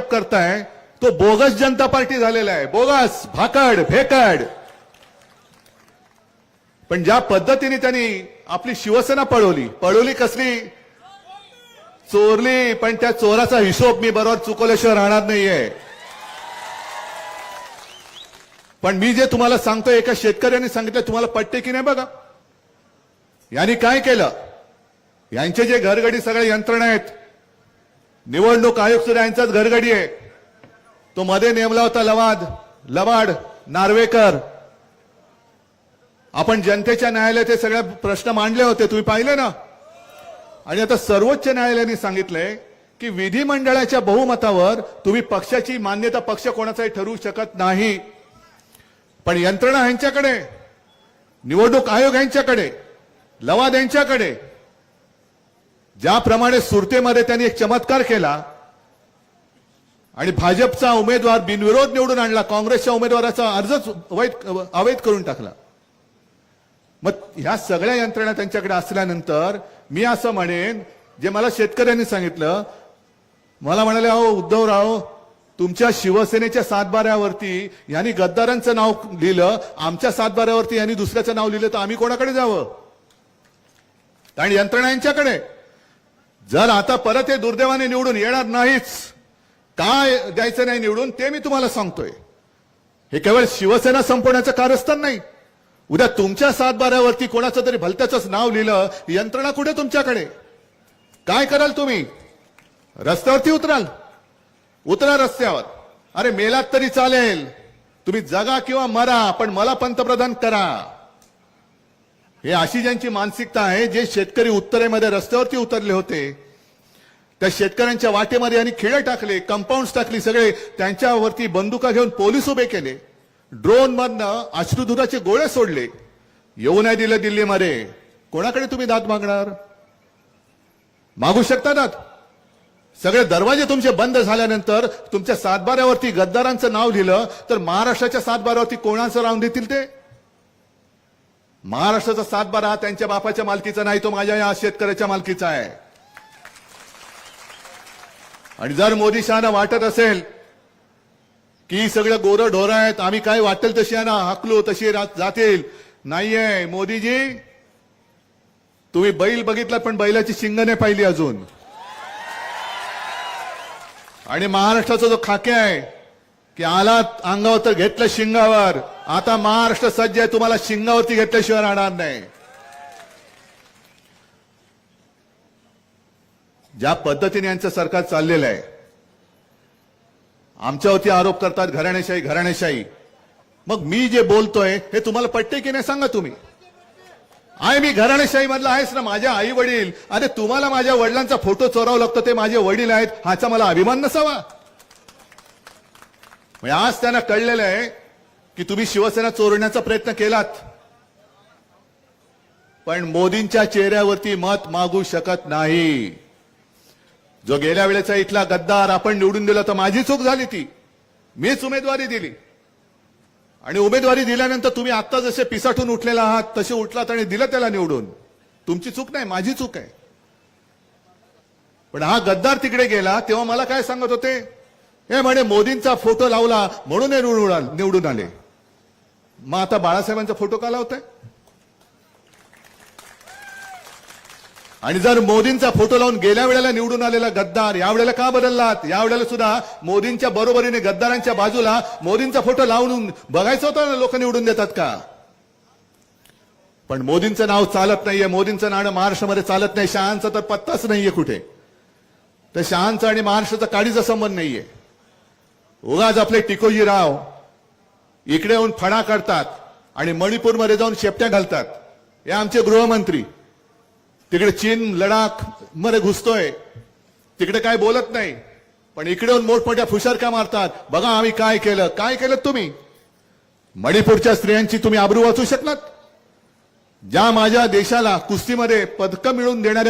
करताय तो बोगस जनता पार्टी झालेला आहे. बोगस भाकड भेकड. पण ज्या पद्धतीने त्यांनी आपली शिवसेना पळवली पळवली कसली? चोरली पण त्या चोराचा हिशोब मी बरोबर चुकवल्याशिवाय राहणार नाहीये. पण मी जे तुम्हाला सांगतोय एका शेतकऱ्याने सांगितलं तुम्हाला पटते की नाही बघा? यांनी काय केलं? यांचे जे घरगडी सगळे यंत्रणा आहेत निवडणूक आयोग सुद्धा यांचाच घरगडी आहे. तो मध्ये नेमला होता लवाद लवाड नार्वेकर. आपण जनतेच्या न्यायालयात हे सगळे प्रश्न मांडले होते तुम्ही पाहिले ना? आणि आता सर्वोच्च न्यायालयाने सांगितलंय की विधिमंडळाच्या बहुमतावर तुम्ही पक्षाची मान्यता पक्ष कोणाचाही ठरवू शकत नाही. पण यंत्रणा यांच्याकडे निवडणूक आयोग यांच्याकडे लवाद यांच्याकडे ज्याप्रमाणे सुरतेमध्ये त्यांनी एक चमत्कार केला आणि भाजपचा उमेदवार बिनविरोध निवडून आणला काँग्रेसच्या उमेदवाराचा अर्जच अवैध अवैध करून टाकला. मग ह्या सगळ्या यंत्रणा त्यांच्याकडे असल्यानंतर मी असं म्हणेन जे मला शेतकऱ्यांनी सांगितलं मला म्हणाले अहो उद्धवराव तुमच्या शिवसेनेच्या सातबाऱ्यावरती यांनी गद्दारांचं नाव लिहिलं आमच्या सातबाऱ्यावरती यांनी दुसऱ्याचं नाव लिहिलं तर आम्ही कोणाकडे जावं? आणि यंत्रणा यांच्याकडे. जर आता परत हे दुर्दैवाने निवडून येणार नाहीच काय द्यायचं नाही निवडून ते मी तुम्हाला सांगतोय. हे केवळ शिवसेना संपवण्याचं कारस्थान नाही. उद्या तुमच्या सातबाऱ्यावरती कोणाचं तरी भलत्याच नाव लिहिलं यंत्रणा कुठे तुमच्याकडे? काय कराल तुम्ही? रस्त्यावरती उतराल. उतरा रस्त्यावर. अरे मेलात तरी चालेल. तुम्ही जगा किंवा मरा पण मला पंतप्रधान करा. हे अशी ज्यांची मानसिकता आहे जे शेतकरी उत्तरेमध्ये रस्त्यावरती उतरले होते त्या शेतकऱ्यांच्या वाटेमध्ये यांनी खिळे टाकले कंपाऊंड टाकली सगळे त्यांच्यावरती बंदुका घेऊन पोलीस उभे केले. ड्रोन मधनं अश्रुधुराचे गोळे सोडले. येऊ नाही दिलं दिल्लीमध्ये. कोणाकडे तुम्ही दात मागणार? मागू शकता दात सगळे दरवाजे तुमचे बंद झाल्यानंतर तुमच्या सातबाऱ्यावरती गद्दारांचं नाव लिहिलं तर महाराष्ट्राच्या सातबाऱ्यावरती कोणाचं नाव देतील ते? महाराष्ट्राचा सातबारा हा त्यांच्या बापाच्या मालकीचा नाही तो माझ्या या शेतकऱ्याच्या मालकीचा आहे. आणि जर मोदी शहाना वाटत असेल की सगळं गोरं ढोरं आहेत आम्ही काय वाटेल तशी ना हाकलो तशी जातील. नाहीये मोदीजी तुम्ही बैल बघितला पण बैलाची शिंग नाही पाहिली अजून. आणि महाराष्ट्राचा जो खाके आहे की आलात अंगावर तर घेतलं शिंगावर. आता महाराष्ट्र सज्ज आहे तुम्हाला शिंगावरती घेतल्याशिवाय राहणार नाही. ज्या पद्धतीने यांचं सरकार चाललेलं आहे आमच्यावरती आरोप करतात घराणेशाही घराणेशाही. मग मी जे बोलतोय हे तुम्हाला पटते की नाही सांगा तुम्ही? आहे मी घराणेशाही मधला आहेस ना माझ्या आई वडील. अरे तुम्हाला माझ्या वडिलांचा फोटो चोरावा लागतो ते माझे वडील आहेत ह्याचा मला अभिमान नसावा? म्हणजे आज त्यांना कळलेलं आहे की तुम्ही शिवसेना चोरण्याचा प्रयत्न केलात. पण मोदींच्या चेहऱ्यावरती मत मागू शकत नाही. जो गेल्या वेळेचा इथला गद्दार आपण निवडून दिला तर माझी चूक झाली ती. मीच उमेदवारी दिली. आणि उमेदवारी दिल्यानंतर तुम्ही आता जसे पिसाठून उठलेला आहात तसे उठलात आणि दिलं त्याला निवडून. तुमची चूक नाही माझी चूक आहे. पण हा गद्दार तिकडे गेला तेव्हा मला काय सांगत होते? हे म्हणे मोदींचा फोटो लावला म्हणून हे निवडून निवडून आले. मग आता बाळासाहेबांचा फोटो का लावताय आणि जर मोदींचा फोटो लावून गेल्या वेळेला निवडून आलेला गद्दार यावेळेला का बदललात? यावेळेला सुद्धा मोदींच्या बरोबरीने गद्दारांच्या बाजूला मोदींचा फोटो लावून बघायचं होतं ना लोक निवडून देतात का? पण मोदींचं नाव चालत नाहीये मोदींचं नाणं महाराष्ट्रामध्ये चालत नाही शहांचा तर पत्ताच नाहीये कुठे. तर शहांचा आणि महाराष्ट्राचा काडीचा संबंध नाहीये. उगाच आपले टिकोजीराव इकडे येऊन फणा करतात आणि मणिपूरमध्ये जाऊन शेपट्या घालतात. हे आमचे गृहमंत्री. तिकडे चीन लडाखमध्ये घुसतोय. तिकडे काय बोलत नाही. पण इकडे येऊन मोठमोठ्या फुशारक्या मारतात. बघा आम्ही काय केलं. काय केलं तुम्ही? मणिपूरच्या स्त्रियांची तुम्ही आबरू वाचू शकलात? ज्या माझ्या देशाला कुस्तीमध्ये पदकं मिळवून देणाऱ्या